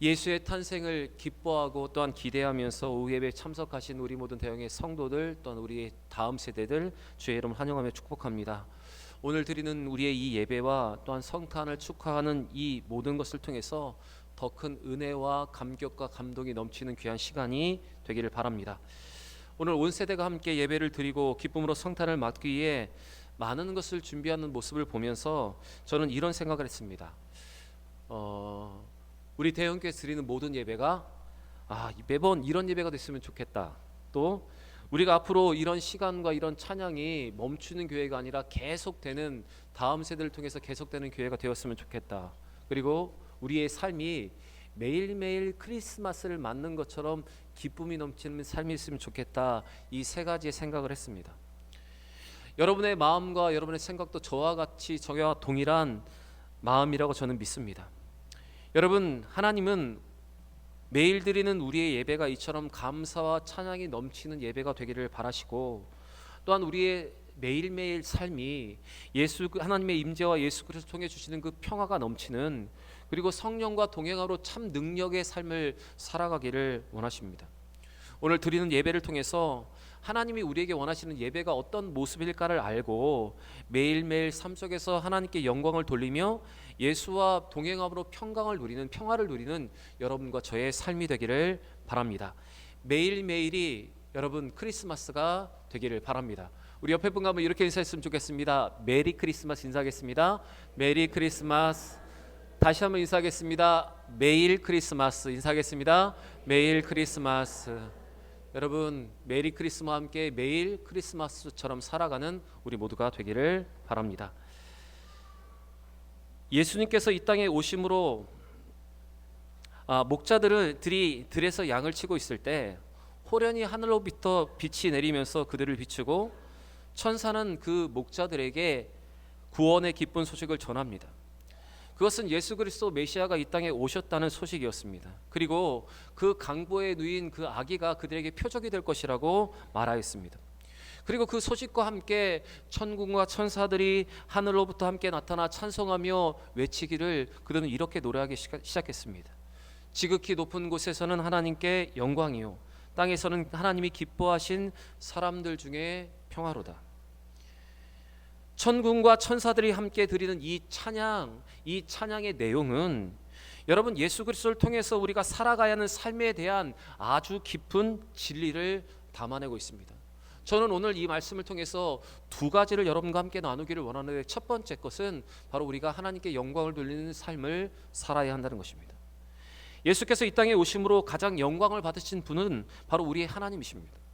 예수의 탄생을 기뻐하고 또한 기대하면서 오후 예배에 참석하신 우리 모든 대형의 성도들 또한 우리 다음 세대들 주의 이름 환영하며 축복합니다. 오늘 드리는 우리의 이 예배와 또한 성탄을 축하하는 이 모든 것을 통해서 더 큰 은혜와 감격과 감동이 넘치는 귀한 시간이 되기를 바랍니다. 오늘 온 세대가 함께 예배를 드리고 기쁨으로 성탄을 맞기 위해 많은 것을 준비하는 모습을 보면서 저는 이런 생각을 했습니다. 어, 우리 대형교회 드리는 모든 예배가 아, 매번 이런 예배가 됐으면 좋겠다. 또 우리가 앞으로 이런 시간과 이런 찬양이 멈추는 교회가 아니라 계속되는 다음 세대를 통해서 계속되는 교회가 되었으면 좋겠다. 그리고 우리의 삶이 매일매일 크리스마스를 맞는 것처럼 기쁨이 넘치는 삶이 있으면 좋겠다. 이 세 가지의 생각을 했습니다. 여러분의 마음과 여러분의 생각도 저와 같이 저와 동일한 마음이라고 저는 믿습니다. 여러분, 하나님은 매일 드리는 우리의 예배가 이처럼 감사와 찬양이 넘치는 예배가 되기를 바라시고 또한 우리의 매일매일 삶이 예수 하나님의 임재와 예수 그리스도 통해 주시는 그 평화가 넘치는 그리고 성령과 동행하로 참 능력의 삶을 살아가기를 원하십니다. 오늘 드리는 예배를 통해서 하나님이 우리에게 원하시는 예배가 어떤 모습일까를 알고 매일매일 삶 속에서 하나님께 영광을 돌리며 예수와 동행함으로 평강을 누리는 평화를 누리는 여러분과 저의 삶이 되기를 바랍니다. 매일매일이 여러분 크리스마스가 되기를 바랍니다. 우리 옆에 분과 한번 이렇게 인사했으면 좋겠습니다. 메리 크리스마스 인사하겠습니다. 메리 크리스마스. 다시 한번 인사하겠습니다. 매일 크리스마스 인사하겠습니다. 매일 크리스마스. 여러분 메리 크리스마와 함께 매일 크리스마스처럼 살아가는 우리 모두가 되기를 바랍니다. 예수님께서 이 땅에 오심으로 아, 목자들은 들이 들에서 양을 치고 있을 때 호련히 하늘로부터 빛이 내리면서 그들을 비추고 천사는 그 목자들에게 구원의 기쁜 소식을 전합니다. 그것은 예수 그리스도 메시아가 이 땅에 오셨다는 소식이었습니다. 그리고 그 강보에 누인 그 아기가 그들에게 표적이 될 것이라고 말하였습니다. 그리고 그 소식과 함께 천군과 천사들이 하늘로부터 함께 나타나 찬송하며 외치기를 그들은 이렇게 노래하기 시작했습니다. 지극히 높은 곳에서는 하나님께 영광이요 땅에서는 하나님이 기뻐하신 사람들 중에 평화로다. 천군과 천사들이 함께 드리는 이 찬양, 이 찬양의 내용은 여러분 예수 그리스도를 통해서 우리가 살아가야 하는 삶에 대한 아주 깊은 진리를 담아내고 있습니다. 저는 오늘 이 말씀을 통해서 두 가지를 여러분과 함께 나누기를 원하는데 첫 번째 것은 바로 우리가 하나님께 영광을 돌리는 삶을 살아야 한다는 것입니다. 예수께서 이 땅에 오심으로 가장 영광을 받으신 분은 바로 우리의 하나님이십니다.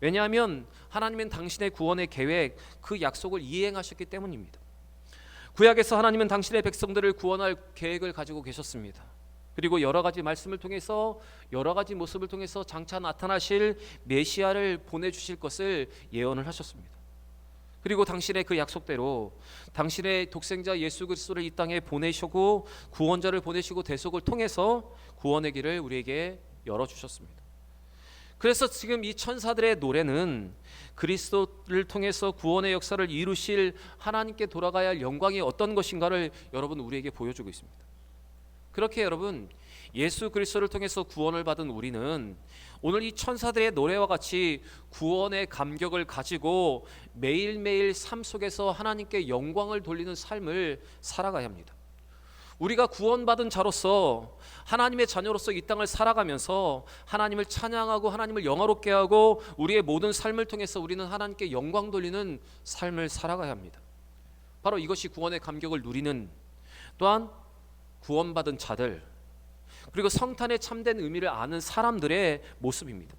왜냐하면 하나님은 당신의 구원의 계획, 그 약속을 이행하셨기 때문입니다. 구약에서 하나님은 당신의 백성들을 구원할 계획을 가지고 계셨습니다. 그리고 여러 가지 말씀을 통해서 여러 가지 모습을 통해서 장차 나타나실 메시아를 보내 주실 것을 예언을 하셨습니다. 그리고 당신의 그 약속대로 당신의 독생자 예수 그리스도를 이 땅에 보내시고 구원자를 보내시고 대속을 통해서 구원의 길을 우리에게 열어 주셨습니다. 그래서 지금 이 천사들의 노래는 그리스도를 통해서 구원의 역사를 이루실 하나님께 돌아가야 할 영광이 어떤 것인가를 여러분 우리에게 보여주고 있습니다. 그렇게 여러분 예수 그리스도를 통해서 구원을 받은 우리는 오늘 이 천사들의 노래와 같이 구원의 감격을 가지고 매일매일 삶 속에서 하나님께 영광을 돌리는 삶을 살아가야 합니다. 우리가 구원받은 자로서 하나님의 자녀로서 이 땅을 살아가면서 하나님을 찬양하고 하나님을 영화롭게 하고 우리의 모든 삶을 통해서 우리는 하나님께 영광 돌리는 삶을 살아가야 합니다. 바로 이것이 구원의 감격을 누리는 또한 구원받은 자들 그리고 성탄의 참된 의미를 아는 사람들의 모습입니다.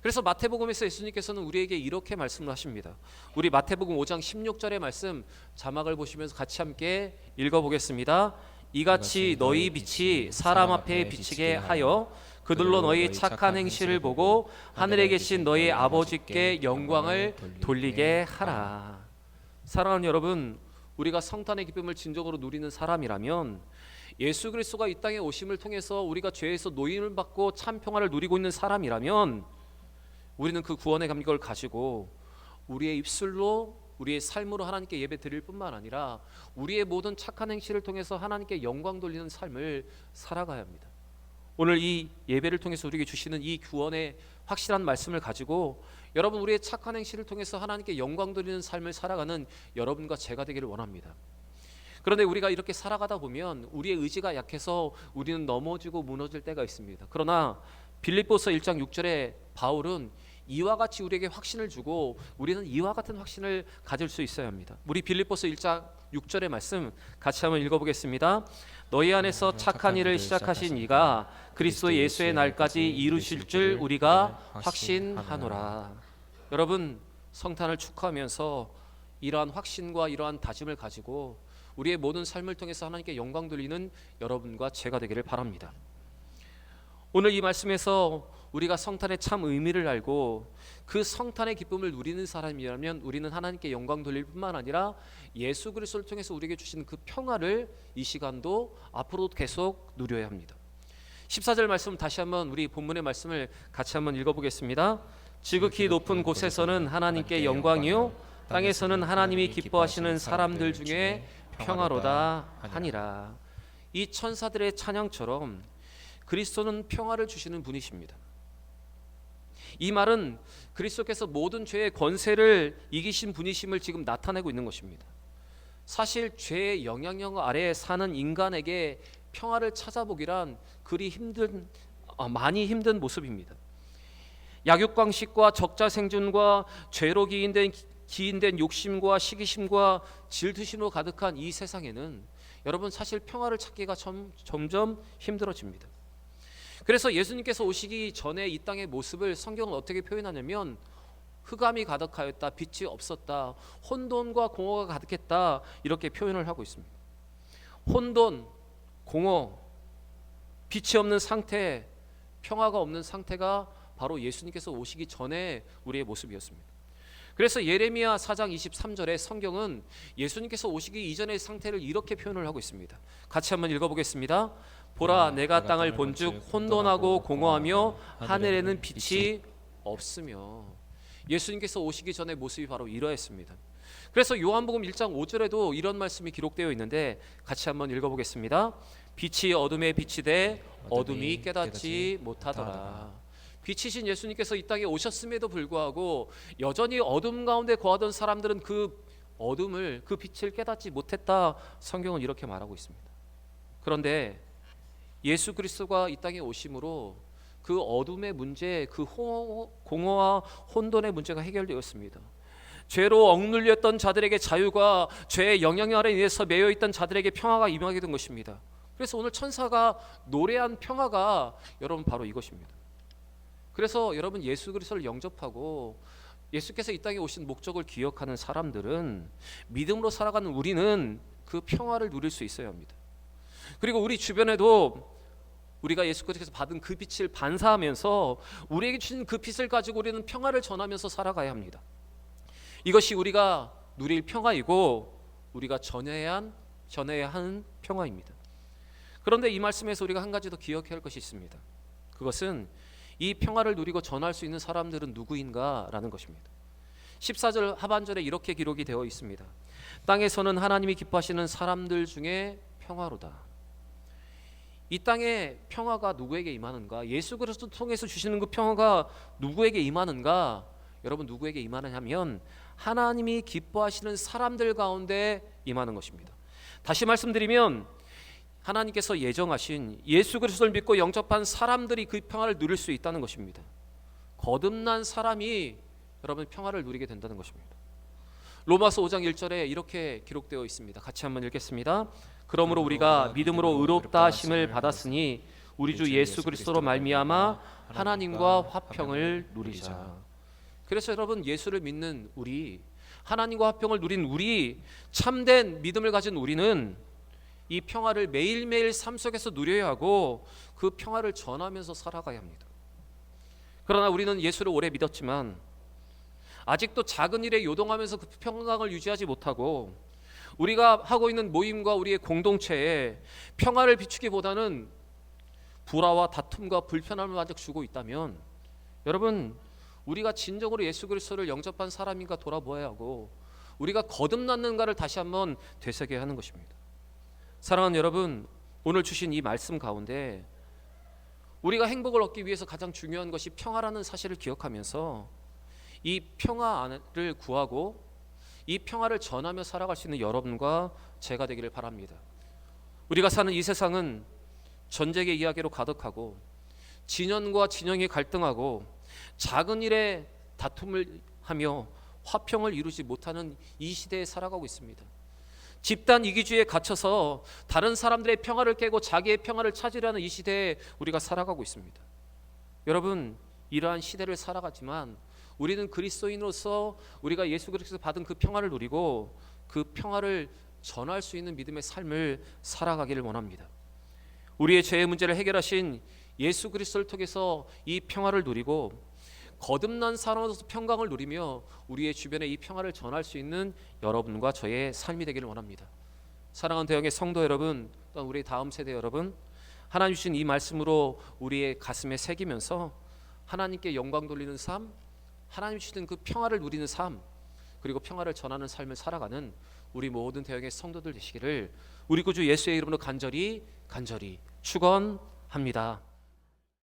그래서 마태복음에서 예수님께서는 우리에게 이렇게 말씀을 하십니다. 우리 마태복음 5장 16절의 말씀 자막을 보시면서 같이 함께 읽어 보겠습니다. 이같이 너희 빛이 사람 앞에 비치게 하여 그들로 너희 착한 행실을 보고 하늘에 계신 너희 아버지께 영광을 돌리게 하라. 사랑하는 여러분, 우리가 성탄의 기쁨을 진정으로 누리는 사람이라면 예수 그리스도가 이 땅에 오심을 통해서 우리가 죄에서 노임을 받고 참 평화를 누리고 있는 사람이라면 우리는 그 구원의 감격을 가지고 우리의 입술로 우리의 삶으로 하나님께 예배 드릴 뿐만 아니라 우리의 모든 착한 행실을 통해서 하나님께 영광 돌리는 삶을 살아가야 합니다. 오늘 이 예배를 통해서 우리에게 주시는 이 구원의 확실한 말씀을 가지고 여러분 우리의 착한 행실을 통해서 하나님께 영광 돌리는 삶을 살아가는 여러분과 제가 되기를 원합니다. 그런데 우리가 이렇게 살아가다 보면 우리의 의지가 약해서 우리는 넘어지고 무너질 때가 있습니다. 그러나 빌립보서 1장 6절에 바울은 이와 같이 우리에게 확신을 주고 우리는 이와 같은 확신을 가질 수 있어야 합니다. 우리 빌립보서 1장 6절의 말씀 같이 한번 읽어보겠습니다. 너희 안에서 착한 일을 시작하신 이가 그리스도 예수의 날까지 이루실 줄 우리가 확신하노라. 여러분 성탄을 축하하면서 이러한 확신과 이러한 다짐을 가지고 우리의 모든 삶을 통해서 하나님께 영광 돌리는 여러분과 제가 되기를 바랍니다. 오늘 이 말씀에서 우리가 성탄의 참 의미를 알고 그 성탄의 기쁨을 누리는 사람이라면 우리는 하나님께 영광 돌릴 뿐만 아니라 예수 그리스도를 통해서 우리에게 주시는 그 평화를 이 시간도 앞으로 계속 누려야 합니다. 14절 말씀 다시 한번 우리 본문의 말씀을 같이 한번 읽어보겠습니다. 지극히 높은 곳에서는 하나님께 영광이요 땅에서는 하나님이 기뻐하시는 사람들 중에 평화로다 하니라. 이 천사들의 찬양처럼 그리스도는 평화를 주시는 분이십니다. 이 말은 그리스도께서 모든 죄의 권세를 이기신 분이심을 지금 나타내고 있는 것입니다. 사실 죄의 영향력 아래에 사는 인간에게 평화를 찾아보기란 그리 힘든 어, 많이 힘든 모습입니다. 약육강식과 적자생존과 죄로 기인된 기인된 욕심과 시기심과 질투심으로 가득한 이 세상에는 여러분 사실 평화를 찾기가 점, 점점 힘들어집니다. 그래서 예수님께서 오시기 전에 이 땅의 모습을 성경은 어떻게 표현하냐면 흑암이 가득하였다, 빛이 없었다, 혼돈과 공허가 가득했다 이렇게 표현을 하고 있습니다. 혼돈, 공허, 빛이 없는 상태, 평화가 없는 상태가 바로 예수님께서 오시기 전에 우리의 모습이었습니다. 그래서 예레미야 4장 23절에 성경은 예수님께서 오시기 이전의 상태를 이렇게 표현을 하고 있습니다. 같이 한번 읽어보겠습니다. 보라 내가 땅을 본즉 혼돈하고 공허하며 하늘에는 빛이 없으며 예수님께서 오시기 전의 모습이 바로 이러했습니다. 그래서 요한복음 1장 5절에도 이런 말씀이 기록되어 있는데 같이 한번 읽어보겠습니다. 빛이 어둠에 빛이 돼 어둠이 깨닫지 못하더라. 빛이신 예수님께서 이 땅에 오셨음에도 불구하고 여전히 어둠 가운데 거하던 사람들은 그 어둠을 그 빛을 깨닫지 못했다. 성경은 이렇게 말하고 있습니다. 그런데 예수 그리스도가 이 땅에 오심으로 그 어둠의 문제, 그 공허와 혼돈의 문제가 해결되었습니다. 죄로 억눌렸던 자들에게 자유가 죄의 영향 아래 인해서 매여 있던 자들에게 평화가 임하게 된 것입니다. 그래서 오늘 천사가 노래한 평화가 여러분 바로 이것입니다. 그래서 여러분 예수 그리스도를 영접하고 예수께서 이 땅에 오신 목적을 기억하는 사람들은 믿음으로 살아가는 우리는 그 평화를 누릴 수 있어야 합니다. 그리고 우리 주변에도 우리가 예수 그리스도께서 받은 그 빛을 반사하면서 우리에게 주신 그 빛을 가지고 우리는 평화를 전하면서 살아가야 합니다. 이것이 우리가 누릴 평화이고 우리가 전해야 한 전해야 하는 평화입니다. 그런데 이 말씀에서 우리가 한 가지 더 기억해야 할 것이 있습니다. 그것은 이 평화를 누리고 전할 수 있는 사람들은 누구인가라는 것입니다. 14절 하반절에 이렇게 기록이 되어 있습니다. 땅에서는 하나님이 기뻐하시는 사람들 중에 평화로다. 이 땅에 평화가 누구에게 임하는가? 예수 그리스도 통해서 주시는 그 평화가 누구에게 임하는가? 여러분 누구에게 임하느냐면 하나님이 기뻐하시는 사람들 가운데 임하는 것입니다. 다시 말씀드리면 하나님께서 예정하신 예수 그리스도를 믿고 영접한 사람들이 그 평화를 누릴 수 있다는 것입니다. 거듭난 사람이 여러분 평화를 누리게 된다는 것입니다. 로마서 5장 1절에 이렇게 기록되어 있습니다. 같이 한번 읽겠습니다. 그러므로 우리가 믿음으로 의롭다 하심을 받았으니 우리 주 예수 그리스도로 말미암아 하나님과 화평을 누리자. 그래서 여러분 예수를 믿는 우리 하나님과 화평을 누린 우리 참된 믿음을 가진 우리는 이 평화를 매일매일 삶 속에서 누려야 하고 그 평화를 전하면서 살아가야 합니다. 그러나 우리는 예수를 오래 믿었지만 아직도 작은 일에 요동하면서 그 평강을 유지하지 못하고 우리가 하고 있는 모임과 우리의 공동체에 평화를 비추기보다는 불화와 다툼과 불편함을 만족 주고 있다면 여러분 우리가 진정으로 예수 그리스도를 영접한 사람인가 돌아보아야 하고 우리가 거듭났는가를 다시 한번 되새겨야 하는 것입니다. 사랑하는 여러분, 오늘 주신 이 말씀 가운데 우리가 행복을 얻기 위해서 가장 중요한 것이 평화라는 사실을 기억하면서 이 평화를 구하고 이 평화를 전하며 살아갈 수 있는 여러분과 제가 되기를 바랍니다. 우리가 사는 이 세상은 전쟁의 이야기로 가득하고 진영과 진영이 갈등하고 작은 일에 다툼을 하며 화평을 이루지 못하는 이 시대에 살아가고 있습니다. 집단 이기주의에 갇혀서 다른 사람들의 평화를 깨고 자기의 평화를 찾으려는 이 시대에 우리가 살아가고 있습니다. 여러분, 이러한 시대를 살아가지만 우리는 그리스도인으로서 우리가 예수 그리스도에서 받은 그 평화를 누리고 그 평화를 전할 수 있는 믿음의 삶을 살아가기를 원합니다. 우리의 죄의 문제를 해결하신 예수 그리스도를 통해서 이 평화를 누리고 거듭난 사람으로서 평강을 누리며 우리의 주변에 이 평화를 전할 수 있는 여러분과 저의 삶이 되기를 원합니다. 사랑하는 대형의 성도 여러분, 또한 우리 다음 세대 여러분, 하나님 주신 이 말씀으로 우리의 가슴에 새기면서 하나님께 영광 돌리는 삶, 하나님 주시는 그 평화를 누리는 삶, 그리고 평화를 전하는 삶을 살아가는 우리 모든 대형의 성도들 되시기를 우리 구주 예수의 이름으로 간절히 간절히 축원합니다.